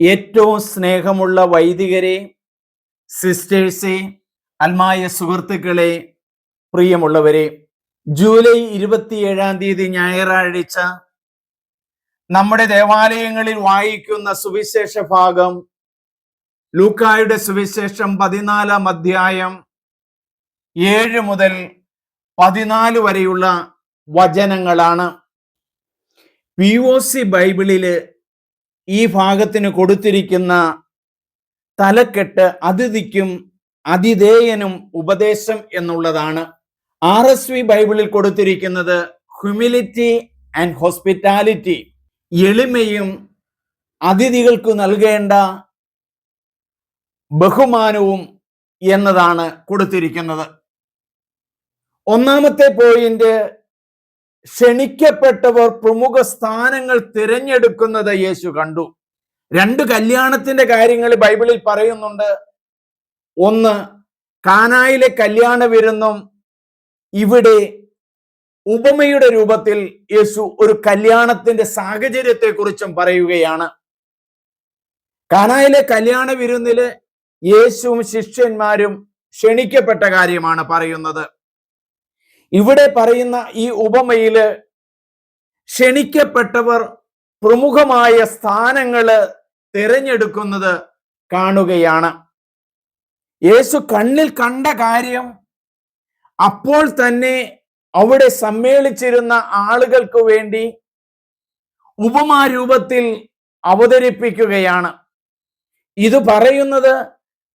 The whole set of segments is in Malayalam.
ഏറ്റവും സ്നേഹമുള്ള വൈദികരെ സിസ്റ്റേഴ്സെ അൽമായ സുഹൃത്തുക്കളെ പ്രിയമുള്ളവരെ ജൂലൈ ഇരുപത്തിയേഴാം തീയതി ഞായറാഴ്ച നമ്മുടെ ദേവാലയങ്ങളിൽ വായിക്കുന്ന സുവിശേഷ ഭാഗം ലൂക്കായുടെ സുവിശേഷം പതിനാലാം അധ്യായം ഏഴ് മുതൽ പതിനാല് വരെയുള്ള വചനങ്ങളാണ്. പി ഒ സി ബൈബിളിൽ ഈ ഭാഗത്തിന് കൊടുത്തിരിക്കുന്ന തലക്കെട്ട് അതിഥിക്കും അതിഥേയനും ഉപദേശം എന്നുള്ളതാണ്. ആർ എസ് വി ബൈബിളിൽ കൊടുത്തിരിക്കുന്നത് ഹ്യൂമിലിറ്റി ആൻഡ് ഹോസ്പിറ്റാലിറ്റി എളിമയും അതിഥികൾക്ക് നൽകേണ്ട ബഹുമാനവും എന്നതാണ് കൊടുത്തിരിക്കുന്നത്. ഒന്നാമത്തെ പോയിന്റ് ക്ഷണിക്കപ്പെട്ടവർ പ്രമുഖ സ്ഥാനങ്ങൾ തിരഞ്ഞെടുക്കുന്നത് യേശു കണ്ടു. രണ്ട് കല്യാണത്തിന്റെ കാര്യങ്ങൾ ബൈബിളിൽ പറയുന്നുണ്ട്. ഒന്ന് കാനായിലെ കല്യാണ വിരുന്നും ഇവിടെ ഉപമയുടെ രൂപത്തിൽ യേശു ഒരു കല്യാണത്തിന്റെ സാഹചര്യത്തെ കുറിച്ചും പറയുകയാണ്. കാനായിലെ കല്യാണ വിരുന്നിൽ യേശുവും ശിഷ്യന്മാരും ക്ഷണിക്കപ്പെട്ട കാര്യമാണ് പറയുന്നത്. ഇവിടെ പറയുന്ന ഈ ഉപമയിൽ ക്ഷണിക്കപ്പെട്ടവർ പ്രമുഖമായ സ്ഥാനങ്ങൾ തിരഞ്ഞെടുക്കുന്നത് കാണുകയാണ്. യേശു കണ്ണിൽ കണ്ട കാര്യം അപ്പോൾ തന്നെ അവിടെ സമ്മേളിച്ചിരുന്ന ആളുകൾക്ക് വേണ്ടി ഉപമാരൂപത്തിൽ അവതരിപ്പിക്കുകയാണ്. ഇത് പറയുന്നത്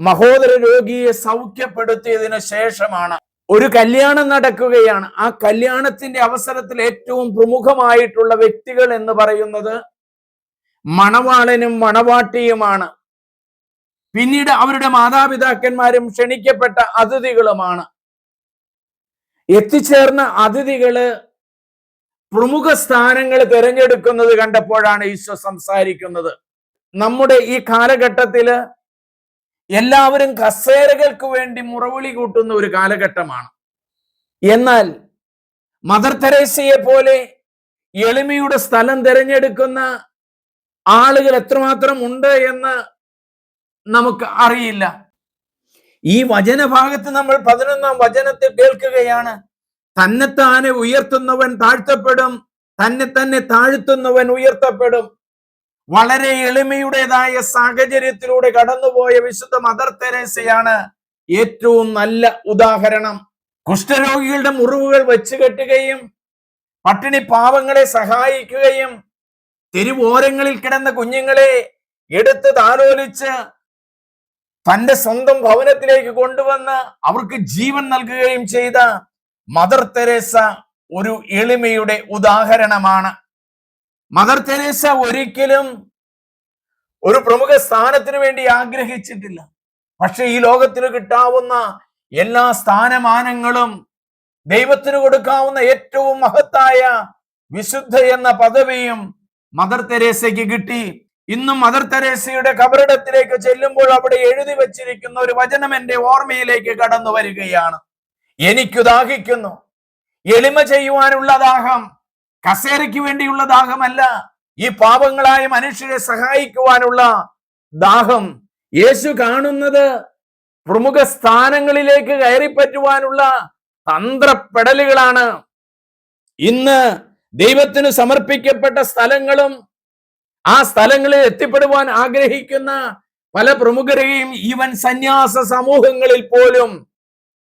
മഹോദര രോഗിയെ സൗഖ്യപ്പെടുത്തിയതിനു ശേഷമാണ്. ഒരു കല്യാണം നടക്കുകയാണ്. ആ കല്യാണത്തിന്റെ അവസരത്തിൽ ഏറ്റവും പ്രമുഖമായിട്ടുള്ള വ്യക്തികൾ എന്ന് പറയുന്നത് മണവാളനും മണവാട്ടിയുമാണ്. പിന്നീട് അവരുടെ മാതാപിതാക്കന്മാരും ക്ഷണിക്കപ്പെട്ട അതിഥികളുമാണ്. എത്തിച്ചേർന്ന അതിഥികൾ പ്രമുഖ സ്ഥാനങ്ങൾ തിരഞ്ഞെടുക്കുന്നത് കണ്ടപ്പോഴാണ് ഈശോ സംസാരിക്കുന്നത്. നമ്മുടെ ഈ കാലഘട്ടത്തിൽ എല്ലാവരും കസേരകൾക്ക് വേണ്ടി മുറവിളി കൂട്ടുന്ന ഒരു കാലഘട്ടമാണ്. എന്നാൽ മദർ തെരേസയെ പോലെ എളിമയുടെ സ്ഥലം തിരഞ്ഞെടുക്കുന്ന ആളുകൾ എത്രമാത്രം ഉണ്ട് എന്ന് നമുക്ക് അറിയില്ല. ഈ വചനഭാഗത്ത് നമ്മൾ പതിനൊന്നാം വചനത്തിൽ കേൾക്കുകയാണ്. തന്നെത്താനെ ഉയർത്തുന്നവൻ താഴ്ത്തപ്പെടും തന്നെ തന്നെ താഴ്ത്തുന്നവൻ ഉയർത്തപ്പെടും. വളരെ എളിമയുടേതായ സാഹചര്യത്തിലൂടെ കടന്നുപോയ വിശുദ്ധ മദർ തെരേസയാണ് ഏറ്റവും നല്ല ഉദാഹരണം. കുഷ്ഠരോഗികളുടെ മുറിവുകൾ വെച്ച് കെട്ടുകയും പട്ടിണി പാവങ്ങളെ സഹായിക്കുകയും തെരുവോരങ്ങളിൽ കിടന്ന കുഞ്ഞുങ്ങളെ എടുത്ത് താലോലിച്ച് തന്റെ സ്വന്തം ഭവനത്തിലേക്ക് കൊണ്ടുവന്ന് അവർക്ക് ജീവൻ നൽകുകയും ചെയ്ത മദർ തെരേസ ഒരു എളിമയുടെ ഉദാഹരണമാണ്. മദർ തെരേസ ഒരിക്കലും ഒരു പ്രമുഖ സ്ഥാനത്തിന് വേണ്ടി ആഗ്രഹിച്ചിട്ടില്ല. പക്ഷെ ഈ ലോകത്തിന് കിട്ടാവുന്ന എല്ലാ സ്ഥാനമാനങ്ങളും ദൈവത്തിന് കൊടുക്കാവുന്ന ഏറ്റവും മഹത്തായ വിശുദ്ധ എന്ന പദവിയും മദർ തെരേസയ്ക്ക് കിട്ടി. ഇന്നും മദർ തെരേസയുടെ കബറിടത്തിലേക്ക് ചെല്ലുമ്പോൾ അവിടെ എഴുതി വച്ചിരിക്കുന്ന ഒരു വചനം എന്റെ ഓർമ്മയിലേക്ക് കടന്നു വരികയാണ്. എനിക്കു ദാഹിക്കുന്നു എളിമ ചെയ്യുവാനുള്ള ദാഹം കസേരയ്ക്ക് വേണ്ടിയുള്ള ദാഹമല്ല ഈ പാപങ്ങളായ മനുഷ്യരെ സഹായിക്കുവാനുള്ള ദാഹം. യേശു കാണുന്നത് പ്രമുഖ സ്ഥാനങ്ങളിലേക്ക് കയറിപ്പറ്റുവാനുള്ള തന്ത്രപ്പെടലുകളാണ്. ഇന്ന് ദൈവത്തിന് സമർപ്പിക്കപ്പെട്ട സ്ഥലങ്ങളും ആ സ്ഥലങ്ങളിൽ എത്തിപ്പെടുവാൻ ആഗ്രഹിക്കുന്ന പല പ്രമുഖരെയും ഈവൻ സന്യാസ സമൂഹങ്ങളിൽ പോലും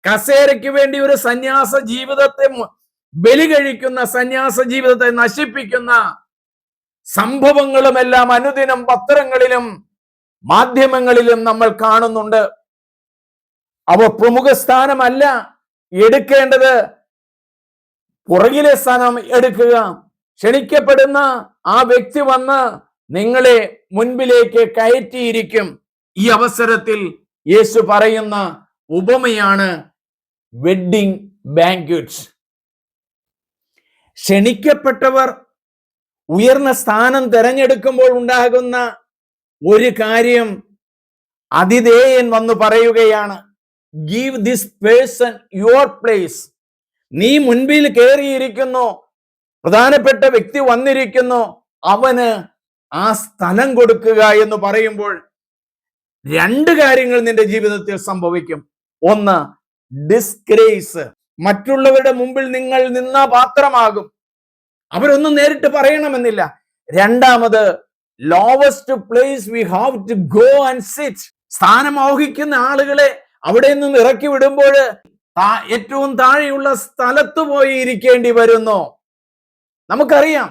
കസേരയ്ക്ക് വേണ്ടി ഒരു സന്യാസ ജീവിതത്തെ ബലി കഴിക്കുന്ന സന്യാസ ജീവിതത്തെ നശിപ്പിക്കുന്ന സംഭവങ്ങളുമെല്ലാം അനുദിനം പത്രങ്ങളിലും മാധ്യമങ്ങളിലും നമ്മൾ കാണുന്നുണ്ട്. അവ പ്രമുഖ സ്ഥാനമല്ല. എടുക്കേണ്ടത് പുറകിലെ സ്ഥാനം എടുക്കുക. ക്ഷണിക്കപ്പെടുന്ന ആ വ്യക്തി വന്ന് നിങ്ങളെ മുൻപിലേക്ക് കയറ്റിയിരിക്കും. ഈ അവസരത്തിൽ യേശു പറയുന്ന ഉപമയാണ് വെഡിങ് ബാങ്ക്വറ്റ്സ്. ക്ഷണിക്കപ്പെട്ടവർ ഉയർന്ന സ്ഥാനം തിരഞ്ഞെടുക്കുമ്പോൾ ഉണ്ടാകുന്ന ഒരു കാര്യം അതിഥേയൻ വന്ന് പറയുകയാണ്. Give this person your place നീ മുൻപിൽ കയറിയിരിക്കുന്നു പ്രധാനപ്പെട്ട വ്യക്തി വന്നിരിക്കുന്നു. അവന് ആ സ്ഥലം കൊടുക്കുക എന്ന് പറയുമ്പോൾ രണ്ട് കാര്യങ്ങൾ നിന്റെ ജീവിതത്തിൽ സംഭവിക്കും. ഒന്ന് ഡിസ്ഗ്രേസ് മറ്റുള്ളവരുടെ മുമ്പിൽ നിങ്ങൾ നിന്ന പാത്രമാകും. അവരൊന്നും നേരിട്ട് പറയണമെന്നില്ല. രണ്ടാമത് lowest place we have to go and sit സ്ഥാനം മോഹിക്കുന്ന ആളുകളെ അവിടെ നിന്ന് ഇറക്കി വിടുമ്പോൾ ഏറ്റവും താഴെയുള്ള സ്ഥലത്ത് പോയി ഇരിക്കേണ്ടി വരുന്നു. നമുക്കറിയാം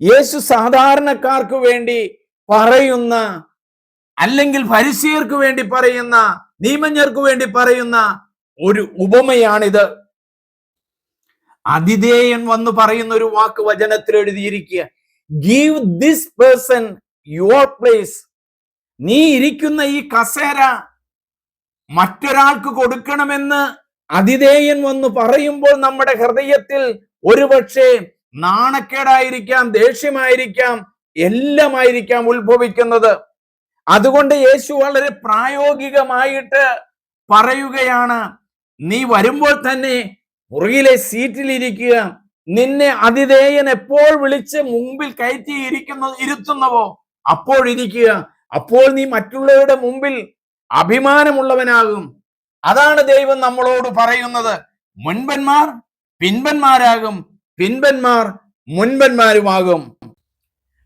യേശു സാധാരണക്കാർക്ക് വേണ്ടി പറയുന്ന അല്ലെങ്കിൽ ഫരിസിയർക്ക് വേണ്ടി പറയുന്ന നിയമജ്ഞർക്ക് വേണ്ടി പറയുന്ന ഒരു ഉപമയാണിത്. അതിഥേയൻ വന്ന് പറയുന്ന ഒരു വാക്ക് വചനത്തിൽ എഴുതിയിരിക്കുക. Give this person your place നീ ഇരിക്കുന്ന ഈ കസേര മറ്റൊരാൾക്ക് കൊടുക്കണമെന്ന് അതിഥേയൻ വന്ന് പറയുമ്പോൾ നമ്മുടെ ഹൃദയത്തിൽ ഒരുപക്ഷെ നാണക്കേടായിരിക്കാം ദേഷ്യമായിരിക്കാം എല്ലാമായിരിക്കാം ഉത്ഭവിക്കുന്നത്. അതുകൊണ്ട് യേശു വളരെ പ്രായോഗികമായിട്ട് പറയുകയാണ് നീ വരുമ്പോൾ തന്നെ പുറകിലെ സീറ്റിൽ ഇരിക്കുക. നിന്നെ അതിഥേയൻ എപ്പോൾ വിളിച്ച് മുമ്പിൽ കയറ്റി ഇരിക്കുന്ന ഇരുത്തുന്നവോ? അപ്പോൾ ഇരിക്കുക. അപ്പോൾ നീ മറ്റുള്ളവരുടെ മുമ്പിൽ അഭിമാനമുള്ളവനാകും. അതാണ് ദൈവം നമ്മളോട് പറയുന്നത്. മുൻപന്മാർ പിൻപന്മാരാകും. പിൻപന്മാർ മുൻപന്മാരുമാകും.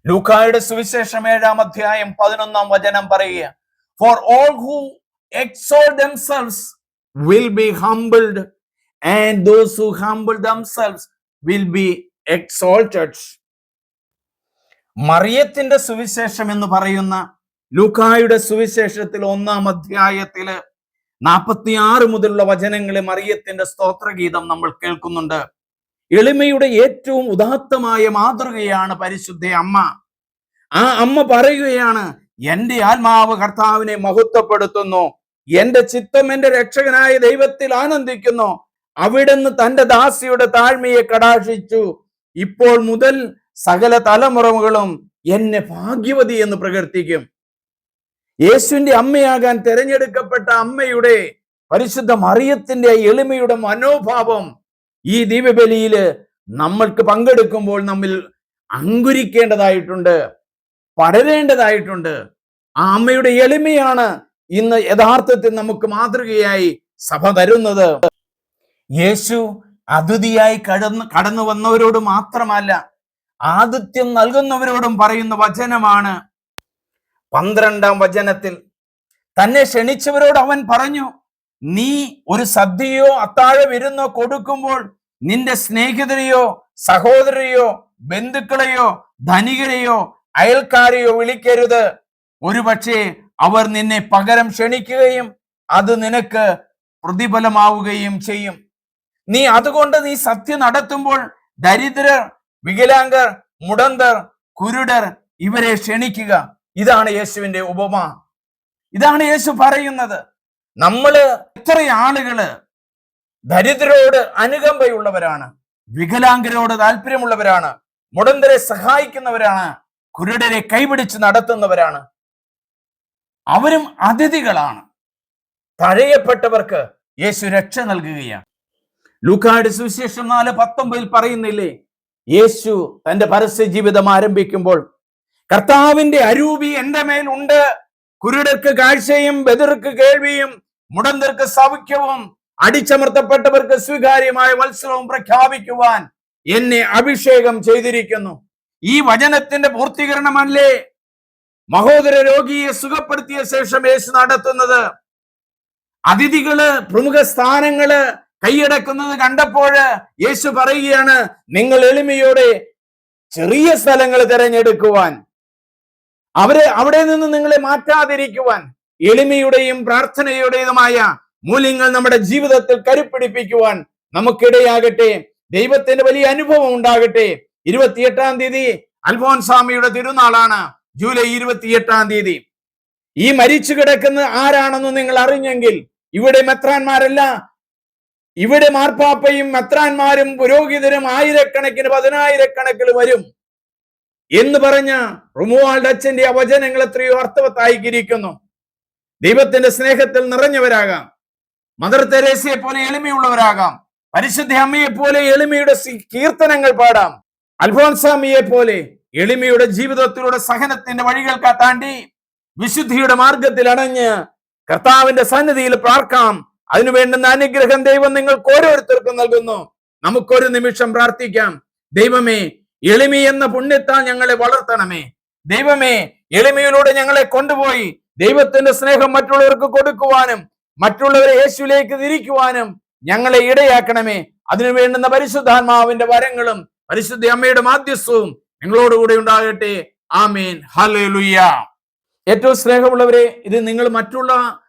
ലൂക്കായുടെ സുവിശേഷം ഏഴാം അധ്യായം പതിനൊന്നാം വചനം പറയുക. For all who exalt themselves will be humbled and those who humble themselves will be exalted. മറിയത്തിന്റെ സുവിശേഷം എന്ന് പറയുന്ന ലൂക്കായുടെ സുവിശേഷത്തിൽ ഒന്നാം അധ്യായത്തിൽ നാൽപ്പത്തിയാറ് മുതലുള്ള വചനങ്ങളെ മറിയത്തിന്റെ സ്തോത്രഗീതം നമ്മൾ കേൾക്കുന്നുണ്ട്. എളിമയുടെ ഏറ്റവും ഉദാത്തമായ മാതൃകയാണ് പരിശുദ്ധ അമ്മ. ആ അമ്മ പറയുകയാണ് എന്റെ ആത്മാവ് കർത്താവിനെ മഹത്വപ്പെടുത്തുന്നു. എന്റെ ചിത്തം എന്റെ രക്ഷകനായ ദൈവത്തിൽ ആനന്ദിക്കുന്നു. അവിടുന്ന് തന്റെ ദാസിയുടെ താഴ്മയെ കടാക്ഷിച്ചു. ഇപ്പോൾ മുതൽ സകല തലമുറകളും എന്നെ ഭാഗ്യവതി എന്ന് പ്രകീർത്തിക്കും. യേശുവിന്റെ അമ്മയാകാൻ തിരഞ്ഞെടുക്കപ്പെട്ട അമ്മയുടെ പരിശുദ്ധ മറിയത്തിന്റെ എളിമയുടെ മനോഭാവം ഈ ദീപബലിയിൽ നമ്മൾക്ക് പങ്കെടുക്കുമ്പോൾ നമ്മിൽ അങ്കുരിക്കേണ്ടതായിട്ടുണ്ട് പടരേണ്ടതായിട്ടുണ്ട്. ആ അമ്മയുടെ എളിമയാണ് ഇന്ന് യഥാർത്ഥത്തിൽ നമുക്ക് മാതൃകയായി സഭ തരുന്നത്. യേശു അതിഥിയായി കടന്നു കടന്നു വന്നവരോട് മാത്രമല്ല ആതിഥ്യം നൽകുന്നവരോടും പറയുന്ന വചനമാണ്. പന്ത്രണ്ടാം വചനത്തിൽ തന്നെ ക്ഷണിച്ചവരോട് അവൻ പറഞ്ഞു നീ ഒരു സദ്യയോ അത്താഴ വിരുന്നോ കൊടുക്കുമ്പോൾ നിന്റെ സ്നേഹിതരെയോ സഹോദരരെയോ ബന്ധുക്കളെയോ ധനികരെയോ അയൽക്കാരെയോ വിളിക്കരുത്. ഒരുപക്ഷെ അവർ നിന്നെ പകരം ക്ഷണിക്കുകയും അത് നിനക്ക് പ്രതിഫലമാവുകയും ചെയ്യും. നീ അതുകൊണ്ട് നീ സത്യം നടത്തുമ്പോൾ ദരിദ്രർ വികലാംഗർ മുടന്തർ കുരുടർ ഇവരെ ക്ഷണിക്കുക. ഇതാണ് യേശുവിന്റെ ഉപമ. ഇതാണ് യേശു പറയുന്നത്. നമ്മൾ എത്ര ആളുകൾ ദരിദ്രരോട് അനുകമ്പയുള്ളവരാണ് വികലാംഗരോട് താല്പര്യമുള്ളവരാണ് മുടന്തരെ സഹായിക്കുന്നവരാണ് കുരുടരെ കൈപിടിച്ച് നടത്തുന്നവരാണ്. അവരും അതിഥികളാണ്. തഴയപ്പെട്ടവർക്ക് യേശു രക്ഷ നൽകുകയാണ്. ലൂക്കായുടെ സുവിശേഷം നാല് പത്തൊമ്പതിൽ പറയുന്നില്ലേ? യേശു തന്റെ പരസ്യ ജീവിതം ആരംഭിക്കുമ്പോൾ കർത്താവിന്റെ അരൂപി എന്റെ മേൽ ഉണ്ട്. കുരുടർക്ക് കാഴ്ചയും ബദിർക്ക് കേൾവിയും മുടന്തർക്ക് സൗഖ്യവും അടിച്ചമർത്തപ്പെട്ടവർക്ക് സ്വീകാര്യമായ വത്സവവും പ്രഖ്യാപിക്കുവാൻ എന്നെ അഭിഷേകം ചെയ്തിരിക്കുന്നു. ഈ വചനത്തിന്റെ പൂർത്തീകരണമല്ലേ? മഹോദര രോഗിയെ സുഖപ്പെടുത്തിയ ശേഷം യേശു നടത്തുന്നത്. അതിഥികൾ പ്രമുഖ സ്ഥാനങ്ങൾ കൈയടക്കുന്നത് കണ്ടപ്പോൾ യേശു പറയുകയാണ് നിങ്ങൾ എളിമയോടെ ചെറിയ സ്ഥലങ്ങൾ തിരഞ്ഞെടുക്കുവാൻ അവരെ അവിടെ നിന്ന് നിങ്ങളെ മാറ്റാതിരിക്കുവാൻ എളിമയുടെയും പ്രാർത്ഥനയുടേതുമായ മൂല്യങ്ങൾ നമ്മുടെ ജീവിതത്തിൽ കരുപ്പിടിപ്പിക്കുവാൻ നമുക്കിടയാകട്ടെ. ദൈവത്തിന്റെ വലിയ അനുഭവം ഉണ്ടാകട്ടെ. ഇരുപത്തിയെട്ടാം തീയതി അൽഫോൻസ്വാമിയുടെ തിരുനാളാണ് ജൂലൈ ഇരുപത്തിയെട്ടാം തീയതി. ഈ മരിച്ചു കിടക്കുന്ന ആരാണെന്ന് നിങ്ങൾ അറിഞ്ഞെങ്കിൽ ഇവിടെ മെത്രാന്മാരല്ല ഇവിടെ മാർപ്പാപ്പയും മെത്രാന്മാരും പുരോഹിതരും ആയിരക്കണക്കിന് പതിനായിരക്കണക്കിന് വരും എന്ന് പറഞ്ഞ റുമുവാൾഡ് അച്ഛന്റെ അവചനങ്ങൾ വചനങ്ങൾ എത്രയോ അർത്ഥവത്തായിരിക്കുന്നു ദൈവത്തിന്റെ സ്നേഹത്തിൽ നിറഞ്ഞവരാകാം. മദർ തെരേസയെ പോലെ എളിമയുള്ളവരാകാം. പരിശുദ്ധ അമ്മയെ പോലെ എളിമയുടെ കീർത്തനങ്ങൾ പാടാം. അൽഫോൻസാമിയെ പോലെ എളിമയുടെ ജീവിതത്തിലൂടെ സഹനത്തിന്റെ വഴികൾ കാട്ടാണ്ടി വിശുദ്ധിയുടെ മാർഗത്തിൽ അണഞ്ഞ് കർത്താവിന്റെ സന്നിധിയിൽ പ്രാർക്കാം അതിനു വേണ്ടുന്ന അനുഗ്രഹം ദൈവം നിങ്ങൾക്ക് ഓരോരുത്തർക്കും നൽകുന്നു. നമുക്കൊരു നിമിഷം പ്രാർത്ഥിക്കാം. ദൈവമേ എളിമി എന്ന പുണ്യത്താൽ ഞങ്ങളെ വളർത്തണമേ. ദൈവമേ എളിമയിലൂടെ ഞങ്ങളെ കൊണ്ടുപോയി ദൈവത്തിന്റെ സ്നേഹം മറ്റുള്ളവർക്ക് കൊടുക്കുവാനും മറ്റുള്ളവരെ യേശുവിലേക്ക് തിരിക്കുവാനും ഞങ്ങളെ ഇടയാക്കണമേ. അതിനു വേണ്ടുന്ന പരിശുദ്ധാത്മാവിന്റെ വരങ്ങളും പരിശുദ്ധ അമ്മയുടെ മാധ്യസ്ഥവും നിങ്ങളോടുകൂടെ ഉണ്ടാകട്ടെ. ആമീൻ. ഹല്ലേലൂയ. ഏറ്റവും സ്നേഹമുള്ളവരെ ഇത് നിങ്ങൾ മറ്റുള്ള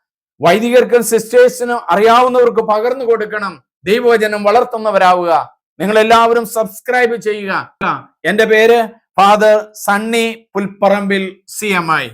വൈദികർക്കും സിസ്റ്റേഴ്സിനും അറിയാവുന്നവർക്ക് പകർന്നു കൊടുക്കണം. ദൈവവചനം വളർത്തുന്നവരാവുക. നിങ്ങൾ എല്ലാവരും സബ്സ്ക്രൈബ് ചെയ്യുക. എന്റെ പേര് father Sunny Pulparambil C M I.